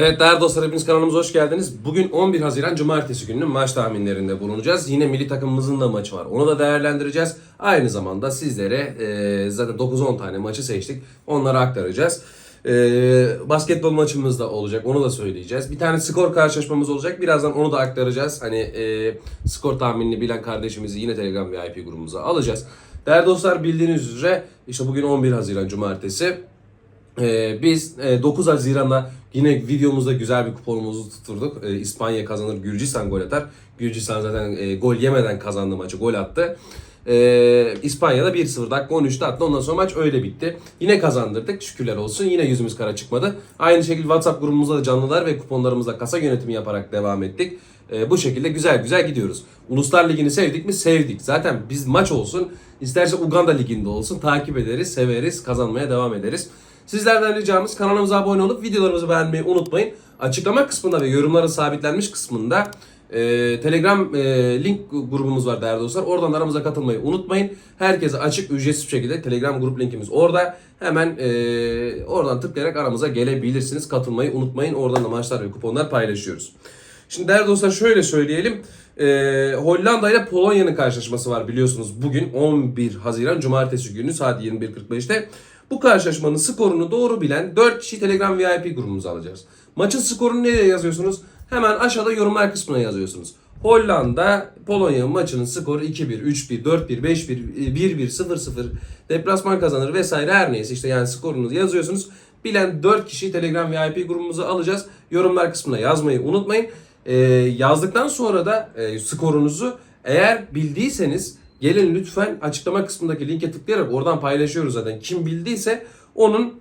Evet değerli dostlar hepiniz kanalımıza hoş geldiniz. Bugün 11 Haziran Cumartesi gününün maç tahminlerinde bulunacağız. Yine milli takımımızın da maçı var. Onu da değerlendireceğiz. Aynı zamanda sizlere e, zaten 9-10 tane maçı seçtik. Onları aktaracağız. E, basketbol maçımız da olacak. Onu da söyleyeceğiz. Bir tane skor karşılaşmamız olacak. Birazdan onu da aktaracağız. Hani e, skor tahminini bilen kardeşimizi yine Telegram VIP grubumuza alacağız. Değerli dostlar bildiğiniz üzere işte bugün 11 Haziran Cumartesi. Ee, biz e, 9 Haziran'da yine videomuzda güzel bir kuponumuzu tutturduk. Ee, İspanya kazanır, Gürcistan gol atar. Gürcistan zaten e, gol yemeden kazandı maçı, gol attı. Ee, İspanya'da 1-0 dakika 13'te attı. Ondan sonra maç öyle bitti. Yine kazandırdık. Şükürler olsun. Yine yüzümüz kara çıkmadı. Aynı şekilde WhatsApp grubumuzda da canlılar ve kuponlarımızda kasa yönetimi yaparak devam ettik. Ee, bu şekilde güzel güzel gidiyoruz. Uluslar Ligi'ni sevdik mi? Sevdik. Zaten biz maç olsun, isterse Uganda Ligi'nde olsun takip ederiz, severiz, kazanmaya devam ederiz. Sizlerden ricamız kanalımıza abone olup videolarımızı beğenmeyi unutmayın. Açıklama kısmında ve yorumların sabitlenmiş kısmında e, Telegram e, link grubumuz var değerli dostlar. Oradan aramıza katılmayı unutmayın. Herkese açık ücretsiz bir şekilde Telegram grup linkimiz orada. Hemen e, oradan tıklayarak aramıza gelebilirsiniz. Katılmayı unutmayın. Oradan da maçlar ve kuponlar paylaşıyoruz. Şimdi değerli dostlar şöyle söyleyelim. Ee, Hollanda ile Polonya'nın karşılaşması var biliyorsunuz. Bugün 11 Haziran Cumartesi günü saat 21.45'te. Bu karşılaşmanın skorunu doğru bilen 4 kişi Telegram VIP grubumuza alacağız. Maçın skorunu nereye yazıyorsunuz? Hemen aşağıda yorumlar kısmına yazıyorsunuz. Hollanda Polonya maçının skoru 2-1, 3-1, 4-1, 5-1, 1-1, 0-0 deplasman kazanır vesaire her neyse işte yani skorunuzu yazıyorsunuz. Bilen 4 kişi Telegram VIP grubumuza alacağız. Yorumlar kısmına yazmayı unutmayın. Ee, yazdıktan sonra da e, skorunuzu eğer bildiyseniz gelin lütfen açıklama kısmındaki linke tıklayarak oradan paylaşıyoruz zaten. Kim bildiyse onun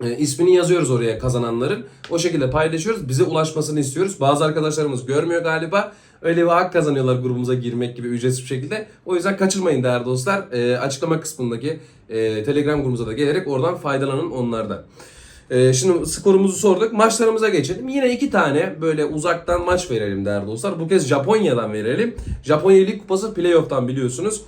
e, ismini yazıyoruz oraya kazananların. O şekilde paylaşıyoruz. Bize ulaşmasını istiyoruz. Bazı arkadaşlarımız görmüyor galiba. Öyle bir hak kazanıyorlar grubumuza girmek gibi ücretsiz bir şekilde. O yüzden kaçırmayın değerli dostlar. E, açıklama kısmındaki e, Telegram grubumuza da gelerek oradan faydalanın onlardan. E, şimdi skorumuzu sorduk. Maçlarımıza geçelim. Yine iki tane böyle uzaktan maç verelim değerli dostlar. Bu kez Japonya'dan verelim. Japonya Lig Kupası playoff'tan biliyorsunuz.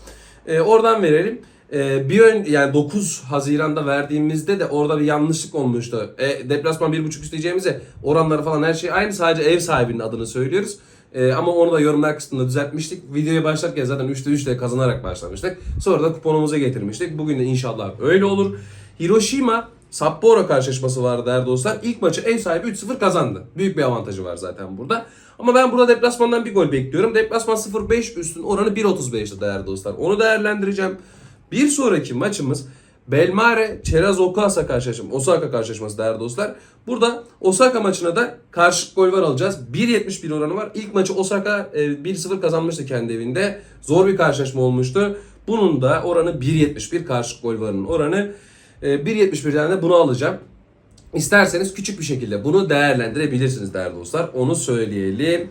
E, oradan verelim. Ee, bir ön yani 9 Haziran'da verdiğimizde de orada bir yanlışlık olmuştu. E, deplasman 1.5 isteyeceğimize oranları falan her şey aynı. Sadece ev sahibinin adını söylüyoruz. E, ama onu da yorumlar kısmında düzeltmiştik. Videoya başlarken zaten 3'te 3'te kazanarak başlamıştık. Sonra da kuponumuza getirmiştik. Bugün de inşallah öyle olur. Hiroshima Sapporo karşılaşması vardı değerli dostlar. İlk maçı ev sahibi 3-0 kazandı. Büyük bir avantajı var zaten burada. Ama ben burada deplasmandan bir gol bekliyorum. Deplasman 0-5 üstün oranı 1.35'ti değerli dostlar. Onu değerlendireceğim. Bir sonraki maçımız Belmare Cheraz Okasa karşılaşması. Osaka karşılaşması değerli dostlar. Burada Osaka maçına da karşılık gol var alacağız. 1.71 oranı var. İlk maçı Osaka e, 1-0 kazanmıştı kendi evinde. Zor bir karşılaşma olmuştu. Bunun da oranı 1.71 karşılık gol varının oranı. E, 1.71'den de bunu alacağım. İsterseniz küçük bir şekilde bunu değerlendirebilirsiniz değerli dostlar. Onu söyleyelim.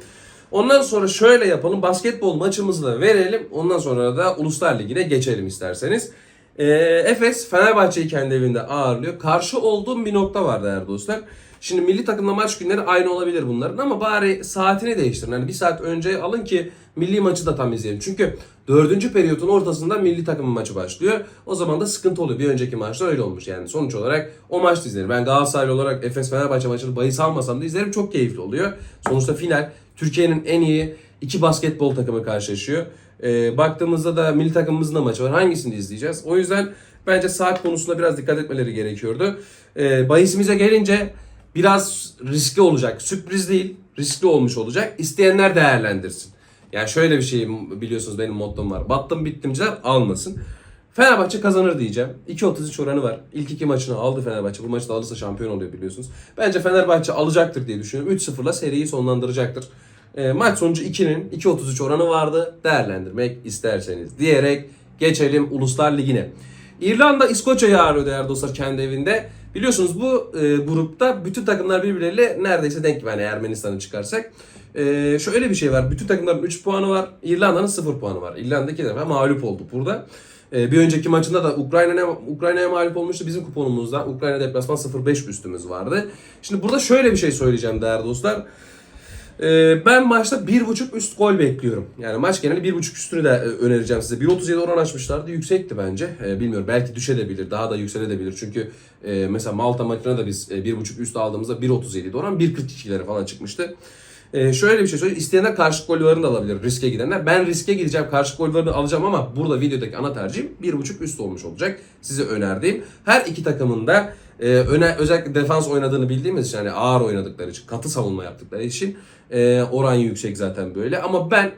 Ondan sonra şöyle yapalım. Basketbol maçımızı da verelim. Ondan sonra da Uluslar Ligi'ne geçelim isterseniz. Ee, Efes Fenerbahçe'yi kendi evinde ağırlıyor. Karşı olduğum bir nokta var değerli dostlar. Şimdi milli takımla maç günleri aynı olabilir bunların ama bari saatini değiştirin. Hani bir saat önce alın ki milli maçı da tam izleyelim. Çünkü dördüncü periyotun ortasında milli takımın maçı başlıyor. O zaman da sıkıntı oluyor. Bir önceki maçta öyle olmuş. Yani sonuç olarak o maçta izlerim. Ben Galatasaraylı olarak Efes Fenerbahçe maçını bahis almasam da izlerim. Çok keyifli oluyor. Sonuçta final. Türkiye'nin en iyi iki basketbol takımı karşılaşıyor. Ee, baktığımızda da milli takımımızın da maçı var. Hangisini izleyeceğiz? O yüzden bence saat konusunda biraz dikkat etmeleri gerekiyordu. Ee, bahisimize gelince biraz riskli olacak. Sürpriz değil, riskli olmuş olacak. İsteyenler değerlendirsin. Yani şöyle bir şey biliyorsunuz benim mottom var. Battım bittimciler almasın. Fenerbahçe kazanır diyeceğim. 2.33 oranı var. İlk iki maçını aldı Fenerbahçe. Bu maçı da alırsa şampiyon oluyor biliyorsunuz. Bence Fenerbahçe alacaktır diye düşünüyorum. 3-0'la seriyi sonlandıracaktır. E, maç sonucu 2'nin 2.33 oranı vardı. Değerlendirmek isterseniz diyerek geçelim Uluslar Ligi'ne. İrlanda İskoçya'yı ağırlıyor değerli dostlar kendi evinde. Biliyorsunuz bu e, grupta bütün takımlar birbirleriyle neredeyse denk yani Ermenistan'ı çıkarsak. E, şöyle bir şey var. Bütün takımların 3 puanı var. İrlanda'nın 0 puanı var. İrlanda iki defa mağlup oldu burada. E, bir önceki maçında da Ukrayna'ya Ukrayna'ya mağlup olmuştu bizim kuponumuzda. Ukrayna deplasman 0-5 üstümüz vardı. Şimdi burada şöyle bir şey söyleyeceğim değerli dostlar. Ee, ben maçta 1.5 üst gol bekliyorum. Yani maç geneli 1.5 üstünü de e, önereceğim size. 1.37 oran açmışlardı. Yüksekti bence. Ee, bilmiyorum belki düşebilir. Daha da yükselebilir. Çünkü e, mesela Malta maçına da biz e, 1.5 üst aldığımızda 1.37 oran 1.42'lere falan çıkmıştı. Ee, şöyle bir şey söyleyeyim. İsteyenler karşı gol varını da alabilir. Riske gidenler. Ben riske gideceğim. Karşı gol alacağım ama burada videodaki ana tercihim 1.5 üst olmuş olacak. Size önerdiğim. Her iki takımın da e, öne, özellikle defans oynadığını bildiğimiz için yani ağır oynadıkları için, katı savunma yaptıkları için e, oran yüksek zaten böyle. Ama ben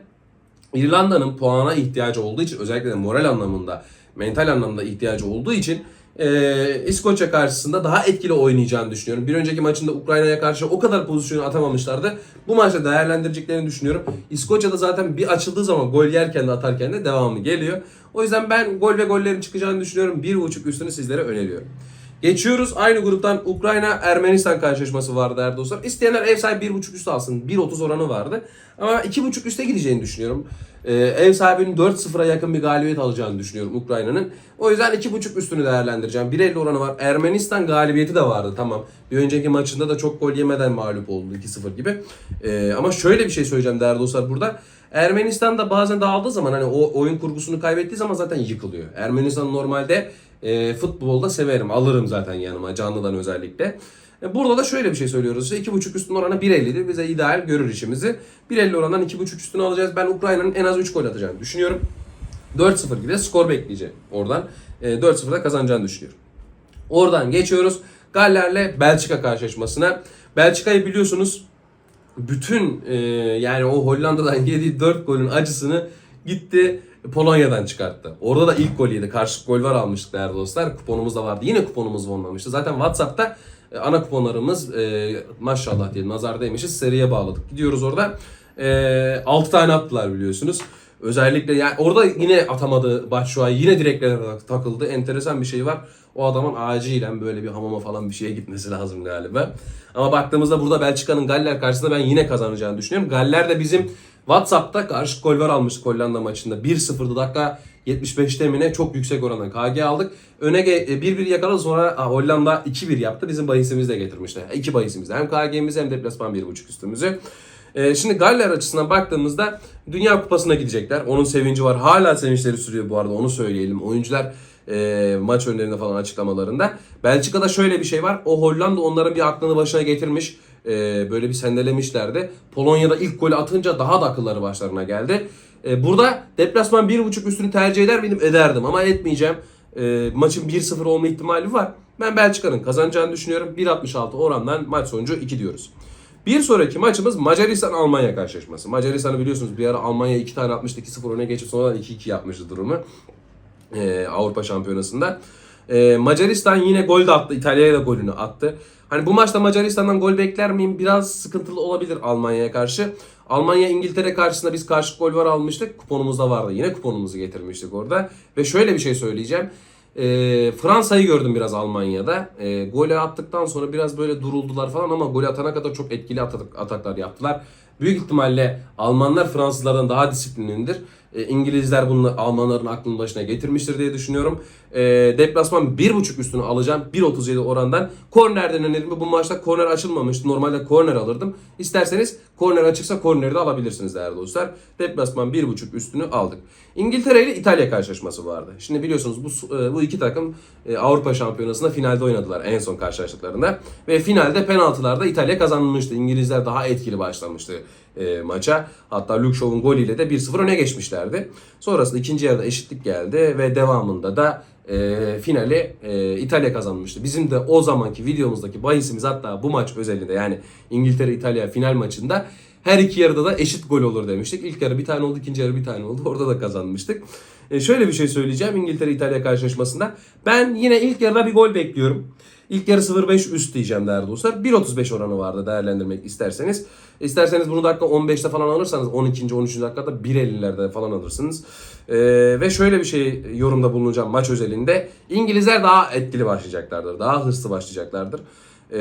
İrlanda'nın puana ihtiyacı olduğu için özellikle de moral anlamında, mental anlamda ihtiyacı olduğu için e, İskoçya karşısında daha etkili oynayacağını düşünüyorum. Bir önceki maçında Ukrayna'ya karşı o kadar pozisyonu atamamışlardı. Bu maçta değerlendireceklerini düşünüyorum. İskoçya'da zaten bir açıldığı zaman gol yerken de atarken de devamı geliyor. O yüzden ben gol ve gollerin çıkacağını düşünüyorum. 1.5 üstünü sizlere öneriyorum. Geçiyoruz. Aynı gruptan Ukrayna Ermenistan karşılaşması vardı değerli dostlar. İsteyenler ev sahibi 1.5 üstü alsın. 1.30 oranı vardı. Ama 2.5 üste gideceğini düşünüyorum. Ee, ev sahibinin 4-0'a yakın bir galibiyet alacağını düşünüyorum Ukrayna'nın. O yüzden 2.5 üstünü değerlendireceğim. 1.50 oranı var. Ermenistan galibiyeti de vardı tamam. Bir önceki maçında da çok gol yemeden mağlup oldu 2-0 gibi. Ee, ama şöyle bir şey söyleyeceğim değerli dostlar burada. Ermenistan da bazen dağıldığı zaman hani o oyun kurgusunu kaybettiği zaman zaten yıkılıyor. Ermenistan normalde e, futbolda severim. Alırım zaten yanıma canlıdan özellikle. E, Burada da şöyle bir şey söylüyoruz. İşte 2.5 üstün oranı 1.50'dir. Bize ideal görür işimizi. 1.50 orandan 2.5 üstünü alacağız. Ben Ukrayna'nın en az 3 gol atacağını düşünüyorum. 4-0 gibi de skor bekleyeceğim oradan. E, 4-0'da kazanacağını düşünüyorum. Oradan geçiyoruz. Galler'le Belçika karşılaşmasına. Belçika'yı biliyorsunuz bütün e, yani o Hollanda'dan yediği 4 golün acısını gitti Polonya'dan çıkarttı. Orada da ilk gol yedi. Karşı gol var almıştık değerli dostlar. Kuponumuz da vardı. Yine kuponumuz olmamıştı. Zaten WhatsApp'ta e, ana kuponlarımız e, maşallah diye nazar. Seriye bağladık. Gidiyoruz orada. E, 6 tane attılar biliyorsunuz. Özellikle yani orada yine atamadı Batshuayi. Yine direklere takıldı. Enteresan bir şey var. O adamın acilen böyle bir hamama falan bir şeye gitmesi lazım galiba. Ama baktığımızda burada Belçika'nın Galler karşısında ben yine kazanacağını düşünüyorum. Galler de bizim WhatsApp'ta karşı gol var almıştık Hollanda maçında. 1-0'dı dakika 75'te mi çok yüksek oranda KG aldık. Öne ge- e, 1-1 yakaladı sonra Hollanda 2-1 yaptı. Bizim bahisimizi de getirmişti. İki bahisimiz hem KG'miz hem deplasman 1.5 üstümüzü. Ee, şimdi Galler açısından baktığımızda Dünya Kupası'na gidecekler. Onun sevinci var. Hala sevinçleri sürüyor bu arada onu söyleyelim. Oyuncular e, maç önlerinde falan açıklamalarında. Belçika'da şöyle bir şey var. O Hollanda onların bir aklını başına getirmiş. E, böyle bir sendelemişlerdi. Polonya'da ilk golü atınca daha da akılları başlarına geldi. E, burada deplasman 1.5 üstünü tercih eder miydim? Ederdim ama etmeyeceğim. E, maçın 1-0 olma ihtimali var. Ben Belçika'nın kazanacağını düşünüyorum. 1.66 orandan maç sonucu 2 diyoruz. Bir sonraki maçımız Macaristan-Almanya karşılaşması. Macaristan'ı biliyorsunuz bir ara Almanya 2 tane atmıştı 2-0 öne geçip sonra 2-2 yapmıştı durumu. Ee, Avrupa Şampiyonası'nda. Ee, Macaristan yine gol de attı. İtalya'ya da golünü attı. Hani bu maçta Macaristan'dan gol bekler miyim? Biraz sıkıntılı olabilir Almanya'ya karşı. Almanya İngiltere karşısında biz karşı gol var almıştık. Kuponumuz da vardı. Yine kuponumuzu getirmiştik orada. Ve şöyle bir şey söyleyeceğim. E, Fransa'yı gördüm biraz Almanya'da. E, golü attıktan sonra biraz böyle duruldular falan ama golü atana kadar çok etkili atak, ataklar yaptılar. Büyük ihtimalle Almanlar Fransızlardan daha disiplinlidir. E, İngilizler bunu Almanların aklının başına getirmiştir diye düşünüyorum. E, deplasman 1.5 üstünü alacağım. 1.37 orandan. Kornerden önerim. Bu maçta korner açılmamıştı. Normalde korner alırdım. İsterseniz korner açıksa korneri de alabilirsiniz değerli dostlar. Deplasman 1.5 üstünü aldık. İngiltere ile İtalya karşılaşması vardı. Şimdi biliyorsunuz bu e, bu iki takım e, Avrupa Şampiyonası'nda finalde oynadılar en son karşılaştıklarında. Ve finalde penaltılarda İtalya kazanmıştı. İngilizler daha etkili başlamıştı e, maça. Hatta Luke Shaw'un golüyle de 1-0 öne geçmişlerdi. Sonrasında ikinci yarıda eşitlik geldi ve devamında da e, finali e, İtalya kazanmıştı. Bizim de o zamanki videomuzdaki bahisimiz hatta bu maç özelinde yani İngiltere-İtalya final maçında her iki yarıda da eşit gol olur demiştik. İlk yarı bir tane oldu, ikinci yarı bir tane oldu. Orada da kazanmıştık. E, şöyle bir şey söyleyeceğim İngiltere-İtalya karşılaşmasında. Ben yine ilk yarıda bir gol bekliyorum. İlk yarı 0.5 üst diyeceğim değerli dostlar. 1.35 oranı vardı değerlendirmek isterseniz. İsterseniz bunu dakika 15'te falan alırsanız 12. 13. dakikada 1.50'lerde falan alırsınız. Ee, ve şöyle bir şey yorumda bulunacağım maç özelinde. İngilizler daha etkili başlayacaklardır. Daha hırslı başlayacaklardır. Ee,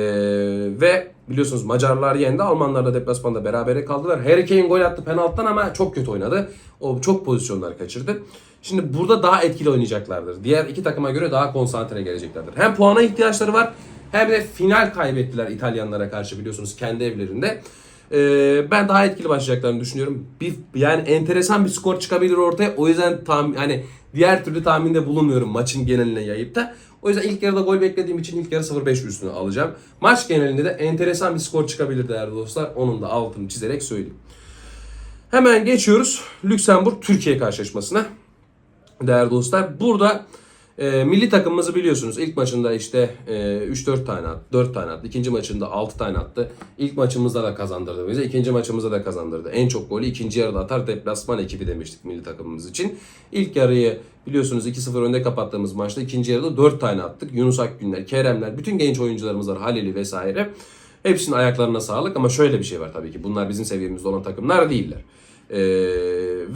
ve biliyorsunuz Macarlar yendi. Almanlar da deplasmanda berabere kaldılar. Harry Kane gol attı penaltıdan ama çok kötü oynadı. O çok pozisyonlar kaçırdı. Şimdi burada daha etkili oynayacaklardır. Diğer iki takıma göre daha konsantre geleceklerdir. Hem puana ihtiyaçları var hem de final kaybettiler İtalyanlara karşı biliyorsunuz kendi evlerinde. Ee, ben daha etkili başlayacaklarını düşünüyorum. Bir yani enteresan bir skor çıkabilir ortaya. O yüzden tam hani diğer türlü tahminde bulunmuyorum maçın geneline yayıp da. O yüzden ilk yarıda gol beklediğim için ilk yarı 0-5 üstüne alacağım. Maç genelinde de enteresan bir skor çıkabilir değerli dostlar. Onun da altını çizerek söyleyeyim. Hemen geçiyoruz Lüksemburg Türkiye karşılaşmasına. Değerli dostlar burada e, milli takımımızı biliyorsunuz. İlk maçında işte e, 3-4 tane attı, 4 tane attı. İkinci maçında 6 tane attı. İlk maçımızda da kazandırdı bize. İkinci maçımızda da kazandırdı. En çok golü ikinci yarıda atar deplasman ekibi demiştik milli takımımız için. İlk yarıyı biliyorsunuz 2-0 önde kapattığımız maçta ikinci yarıda 4 tane attık. Yunus Akgünler, Keremler, bütün genç oyuncularımız var. Halil'i vesaire. Hepsinin ayaklarına sağlık ama şöyle bir şey var tabii ki. Bunlar bizim seviyemizde olan takımlar değiller. Ee,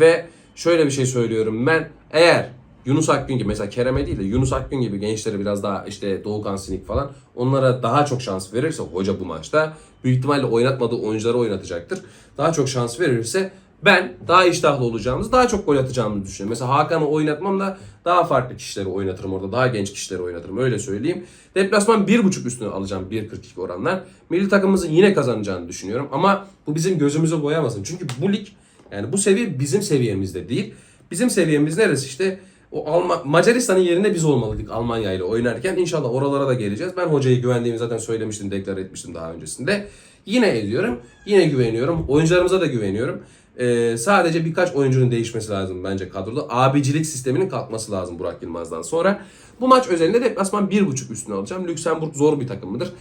ve şöyle bir şey söylüyorum ben. Eğer Yunus Akgün gibi mesela Kerem'e değil de Yunus Akgün gibi gençlere biraz daha işte Doğukan Sinik falan onlara daha çok şans verirse hoca bu maçta büyük ihtimalle oynatmadığı oyuncuları oynatacaktır. Daha çok şans verirse ben daha iştahlı olacağımız, daha çok gol atacağımızı düşünüyorum. Mesela Hakan'ı oynatmam da daha farklı kişileri oynatırım orada. Daha genç kişileri oynatırım öyle söyleyeyim. Deplasman 1.5 üstüne alacağım 1.42 oranlar. Milli takımımızın yine kazanacağını düşünüyorum. Ama bu bizim gözümüzü boyamasın. Çünkü bu lig yani bu seviye bizim seviyemizde değil. Bizim seviyemiz neresi işte o Alman Macaristan'ın yerinde biz olmalıydık Almanya ile oynarken. İnşallah oralara da geleceğiz. Ben hocayı güvendiğimi zaten söylemiştim, deklar etmiştim daha öncesinde. Yine ediyorum. Yine güveniyorum. Oyuncularımıza da güveniyorum. Ee, sadece birkaç oyuncunun değişmesi lazım bence kadroda. Abicilik sisteminin kalkması lazım Burak Yılmaz'dan sonra. Bu maç özelinde deplasman 1.5 üstüne alacağım. Lüksemburg zor bir takım mıdır?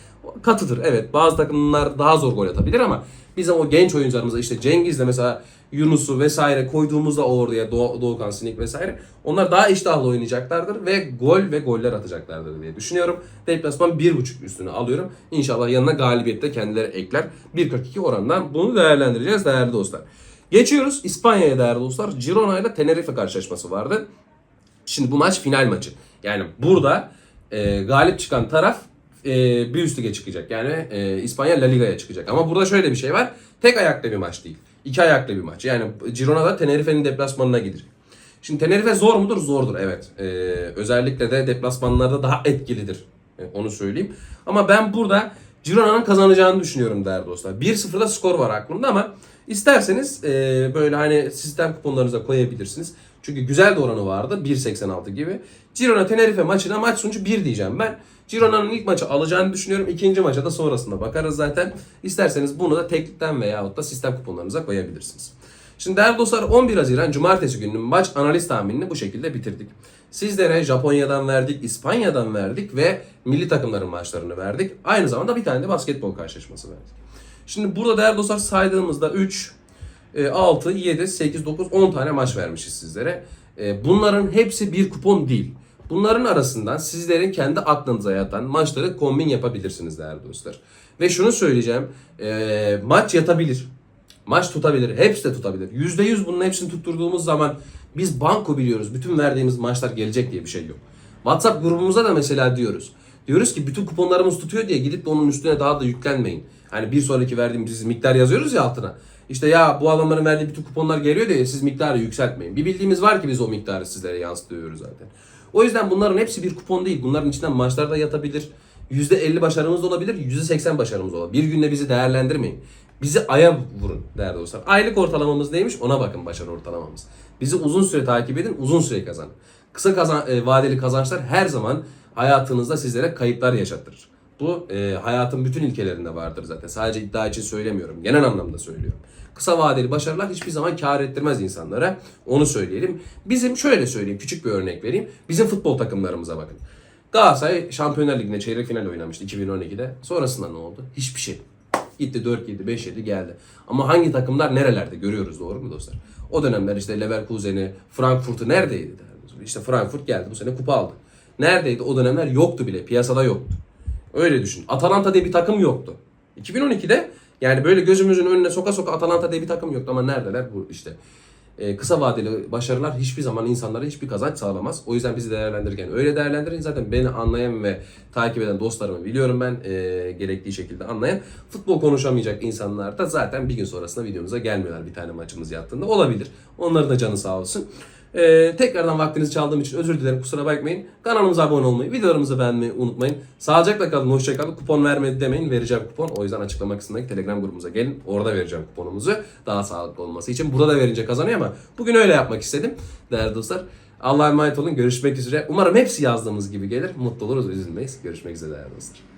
Katıdır evet. Bazı takımlar daha zor gol atabilir ama bizim o genç oyuncularımıza işte Cengiz'le mesela Yunus'u vesaire koyduğumuzda oraya Doğ Doğukan Sinik vesaire onlar daha iştahlı oynayacaklardır ve gol ve goller atacaklardır diye düşünüyorum. Deplasman 1.5 üstüne alıyorum. İnşallah yanına galibiyette kendileri ekler. 1.42 orandan bunu değerlendireceğiz değerli dostlar. Geçiyoruz İspanya'ya değerli dostlar. Girona ile Tenerife karşılaşması vardı. Şimdi bu maç final maçı. Yani burada e, galip çıkan taraf e, bir üst lige çıkacak. Yani e, İspanya La Liga'ya çıkacak. Ama burada şöyle bir şey var. Tek ayaklı bir maç değil. İki ayaklı bir maç. Yani Girona da Tenerife'nin deplasmanına gidecek. Şimdi Tenerife zor mudur? Zordur evet. E, özellikle de deplasmanlarda daha etkilidir. E, onu söyleyeyim. Ama ben burada Girona'nın kazanacağını düşünüyorum değerli dostlar. 1-0'da skor var aklımda ama isterseniz e, böyle hani sistem kuponlarınıza koyabilirsiniz. Çünkü güzel de oranı vardı 1.86 gibi. Girona Tenerife maçına maç sonucu 1 diyeceğim ben. Girona'nın ilk maçı alacağını düşünüyorum. İkinci maça da sonrasında bakarız zaten. İsterseniz bunu da teklikten veyahut da sistem kuponlarınıza koyabilirsiniz. Şimdi değerli dostlar 11 Haziran Cumartesi gününün maç analiz tahminini bu şekilde bitirdik. Sizlere Japonya'dan verdik, İspanya'dan verdik ve milli takımların maçlarını verdik. Aynı zamanda bir tane de basketbol karşılaşması verdik. Şimdi burada değerli dostlar saydığımızda 3, 6, 7, 8, 9, 10 tane maç vermişiz sizlere. E, Bunların hepsi bir kupon değil. Bunların arasından sizlerin kendi aklınıza yatan maçları kombin yapabilirsiniz değerli dostlar. Ve şunu söyleyeceğim. e, maç yatabilir. Maç tutabilir. Hepsi de tutabilir. %100 bunun hepsini tutturduğumuz zaman biz banko biliyoruz. Bütün verdiğimiz maçlar gelecek diye bir şey yok. WhatsApp grubumuza da mesela diyoruz. Diyoruz ki bütün kuponlarımız tutuyor diye gidip de onun üstüne daha da yüklenmeyin. Hani bir sonraki verdiğimiz miktar yazıyoruz ya altına. İşte ya bu adamların verdiği bütün kuponlar geliyor diye siz miktarı yükseltmeyin. Bir bildiğimiz var ki biz o miktarı sizlere yansıtıyoruz zaten. O yüzden bunların hepsi bir kupon değil. Bunların içinden maçlar da yatabilir. %50 başarımız da olabilir, %80 başarımız da olabilir. Bir günde bizi değerlendirmeyin. Bizi aya vurun değerli dostlar. Aylık ortalamamız neymiş ona bakın başarı ortalamamız. Bizi uzun süre takip edin, uzun süre kazanın. Kısa kazan, e, vadeli kazançlar her zaman hayatınızda sizlere kayıplar yaşattırır. Bu e, hayatın bütün ilkelerinde vardır zaten. Sadece iddia için söylemiyorum. Genel anlamda söylüyorum. Kısa vadeli başarılar hiçbir zaman kar ettirmez insanlara. Onu söyleyelim. Bizim şöyle söyleyeyim, küçük bir örnek vereyim. Bizim futbol takımlarımıza bakın. Galatasaray Şampiyonlar Ligi'nde çeyrek final oynamıştı 2012'de. Sonrasında ne oldu? Hiçbir şey. Gitti 4-7, 5-7 geldi. Ama hangi takımlar nerelerde görüyoruz doğru mu dostlar? O dönemler işte Leverkusen'i, Frankfurt'u neredeydi? İşte Frankfurt geldi bu sene kupa aldı. Neredeydi? O dönemler yoktu bile. Piyasada yoktu. Öyle düşün. Atalanta diye bir takım yoktu. 2012'de yani böyle gözümüzün önüne soka soka Atalanta diye bir takım yoktu ama neredeler? Bu işte. Ee, kısa vadeli başarılar hiçbir zaman insanlara hiçbir kazanç sağlamaz. O yüzden bizi değerlendirirken öyle değerlendirin. Zaten beni anlayan ve takip eden dostlarımı biliyorum ben e, gerektiği şekilde anlayan. Futbol konuşamayacak insanlar da zaten bir gün sonrasında videomuza gelmiyorlar bir tane maçımız yattığında. Olabilir. Onların da canı sağ olsun. Ee, tekrardan vaktinizi çaldığım için özür dilerim kusura bakmayın. Kanalımıza abone olmayı, videolarımızı beğenmeyi unutmayın. Sağlıcakla kalın, hoşça kalın. Kupon vermedi demeyin, vereceğim kupon. O yüzden açıklama kısmındaki Telegram grubumuza gelin. Orada vereceğim kuponumuzu. Daha sağlıklı olması için. Burada da verince kazanıyor ama bugün öyle yapmak istedim. Değerli dostlar. Allah'a emanet olun. Görüşmek üzere. Umarım hepsi yazdığımız gibi gelir. Mutlu oluruz, üzülmeyiz. Görüşmek üzere değerli dostlar.